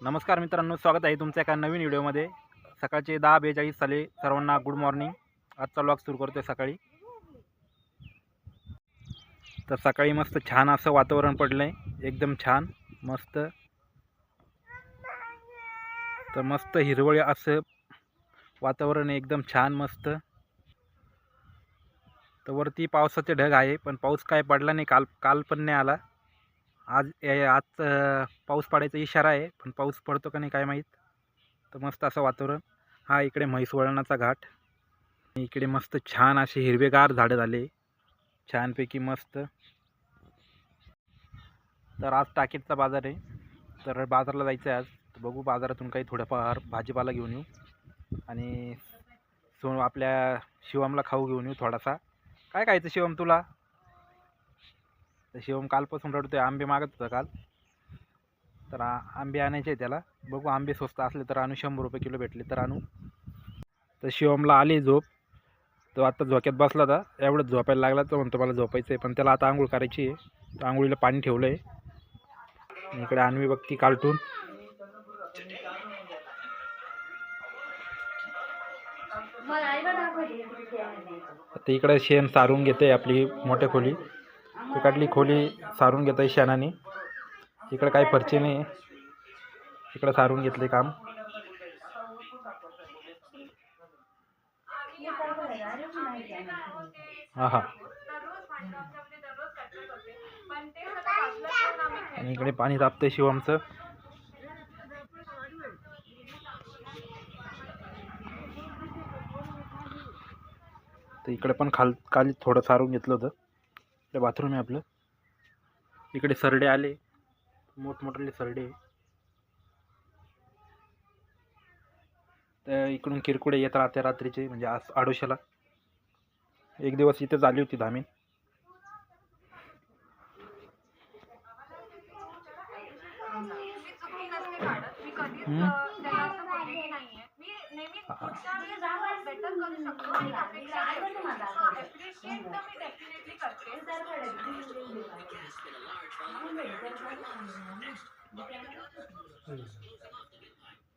नमस्कार मित्रांनो स्वागत आहे तुमच्या एका नवीन व्हिडिओमध्ये. सकाळचे दहा बेचाळीस साले सर्वांना गुड मॉर्निंग आजचा ब्लॉग सुरू करतोय सकाळी. तर सकाळी मस्त छान असं वातावरण पडलं आहे एकदम छान मस्त. तर मस्त हिरवळ असं वातावरण आहे. एकदम छान मस्त. तर वरती पावसाचे ढग आहे पण पाऊस काय पडला नाही. काल काल पण नाही आला. आज ए- आज पाऊस पडायचा इशारा आहे पण पाऊस पडतो का नाही काय माहीत. तर मस्त असं वातावरण. हा इकडे म्हैस वळणाचा घाट इकडे मस्त छान असे हिरवेगार झाडं झाले. छानपैकी मस्त. तर आज टाकीटचा बाजार आहे. तर बाजारला जायचं आहे आज. तर बघू बाजारातून काही थोडंफार भाजीपाला घेऊन येऊ. आणि सो आपल्या शिवमला खाऊ घेऊन येऊ थोडासा. काय खायचं शिवम तुला? तर शिवम कालपासून रडतोय आंबे मागत होता काल. तर आंबे आणायचे आहे त्याला. बघू आंबे स्वस्त असले तर आणू शंभर रुपये किलो भेटले तर आणू. तर शिवमला आली झोप. तो आता झोक्यात बसला होता. एवढंच झोपायला लागला तर म्हणतो मला झोपायचं आहे पण त्याला आता आंघोळ करायची आहे. तर आंघोळीला पाणी ठेवलं आहे इकडे आणवी बघती कार्टून आता इकडे शेण सारून घेते आपली मोठ्या खोली. तिकडली खोली सारून घेत आहे शेणाने. इकडं काही फरचे नाही इकडं सारून घेतले काम. हा हा आणि इकडे पाणी तापतंय शिवमचं तर इकडे पण खाल खाली थोडं सारून घेतलं होतं. इकडे बाथरूम आहे आपलं. इकडे सरडे आले. मोठमोठे सरडे. तर इकडून किरकोळे येत राहते रात्रीचे म्हणजे आज आडोशाला. एक दिवस इथे झाली होती धामीन.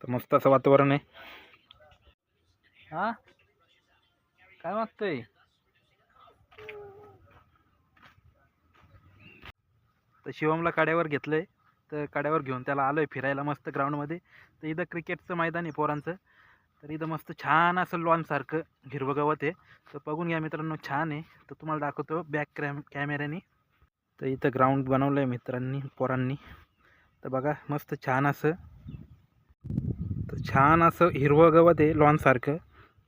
तर मस्त असं वातावरण आहे. हा? काय मागतोय? तर शिवमला काड्यावर घेतलंय. तर काड्यावर घेऊन त्याला आलोय फिरायला मस्त ग्राउंडमध्ये तर इथं क्रिकेटचं मैदान आहे पोरांचं. तर इथं मस्त छान असं लॉनसारखं हिरवं गवत आहे. तर बघून घ्या मित्रांनो छान आहे. तर तुम्हाला दाखवतो बॅक क्रॅम कॅमेऱ्याने तर इथं ग्राउंड बनवलं आहे मित्रांनी पोरांनी. तर बघा मस्त छान असं. तर छान असं हिरवं गवत आहे लॉनसारखं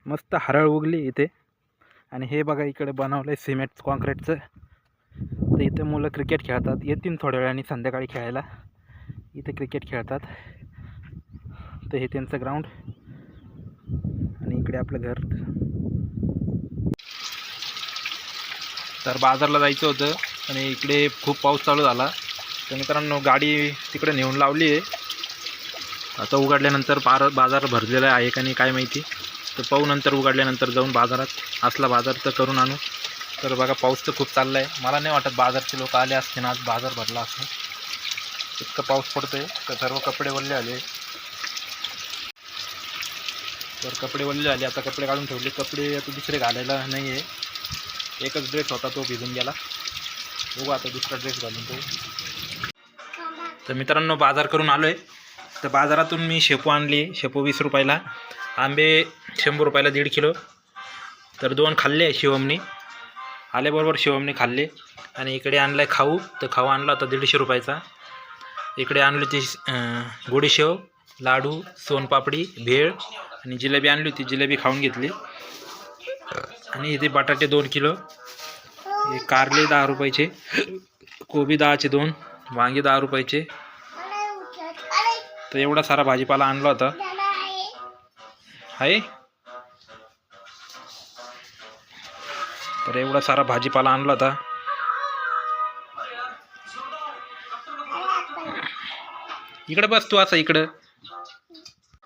मस्त हरळ उगली इथे. आणि हे बघा इकडे बनवलं आहे सिमेंट कॉन्क्रीटचं. तर इथं मुलं क्रिकेट खेळतात. येतील थोड्या वेळाने संध्याकाळी खेळायला. इथे क्रिकेट खेळतात. तर हे त्यांचं ग्राउंड आणि इकडे आपलं घर. तर बाजारला जायचं होतं. आणि इकडे खूप पाऊस चालू झाला. तर मित्रांनो गाडी तिकडे नेऊन लावली आहे. आता उघडल्यानंतर बार बाजार भरलेला आहे का नाही काय माहिती. तर पाहू नंतर उघडल्यानंतर जाऊन बाजारात असला बाजार तर करून आणू. तर बघा पाऊस तर खूप चालला आहे मला नाही वाटत बाजारचे लोक आले असते ना आज बाजार भरला असं इतकं पाऊस पडतोय. तर सर्व कपडे वल्ले आले. तर कपडे वल्ले आले. आता कपडे काढून ठेवले. कपडे आता दुसरे घालायला नाही आहे एकच ड्रेस होता तो भिजून गेला. बघू आता दुसरा ड्रेस घालून तो तर मित्रांनो बाजार करून आलो आहे तर बाजारातून मी शेपू आणली. शेपू वीस रुपयाला. आंबे शंभर रुपयाला दीड किलो. तर दोन खाल्ले शिवमनी. आल्याबरोबर शिवमने खाल्ले. आणि इकडे आणला आहे खाऊ. तर खाऊ आणला होता दीडशे रुपयाचा. इकडे आणली होती गोडीशेव लाडू सोनपापडी भेळ आणि जिलेबी आणली होती. जिलेबी खाऊन घेतली. आणि इथे बटाटे दोन किलो. हे कारले दहा रुपयाचे कोबी दहाचे दोन वांगे दहा रुपयाचे. तर एवढा सारा भाजीपाला आणला होता. आहे? तर एवढा सारा भाजीपाला आणला होता. इकडे बस तू असं इकडं.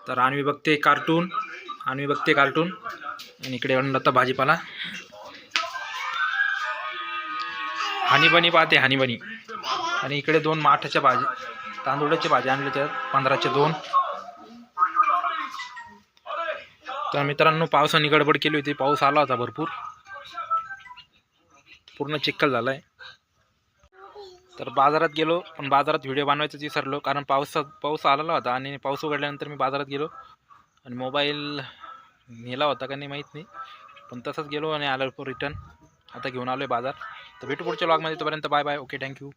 तर आणवी बघते कार्टून आणवी बघते कार्टून आणि इकडे आणला होता भाजीपाला. हानीबनी पाहते हानीबनी. आणि इकडे दोन माठाच्या भाजी तांदूळाची भाजी आणली त्यात पंधराचे दोन. तर मित्रांनो पावसाने गडबड केली होती पाऊस आला होता भरपूर. पूर्ण चिखल झाला आहे तर बाजारात गेलो पण बाजारात व्हिडिओ बनवायचं विसरलो कारण पावसात पाऊस आलेला होता आणि पाऊस उघडल्यानंतर मी बाजारात गेलो. आणि मोबाईल नेला होता का नाही माहीत नाही. पण तसंच गेलो आणि आलो रिटर्न. आता घेऊन आलो आहे बाजार. तर भेटू पुढच्या ब्लॉगमध्ये तोपर्यंत बाय बाय ओके थँक्यू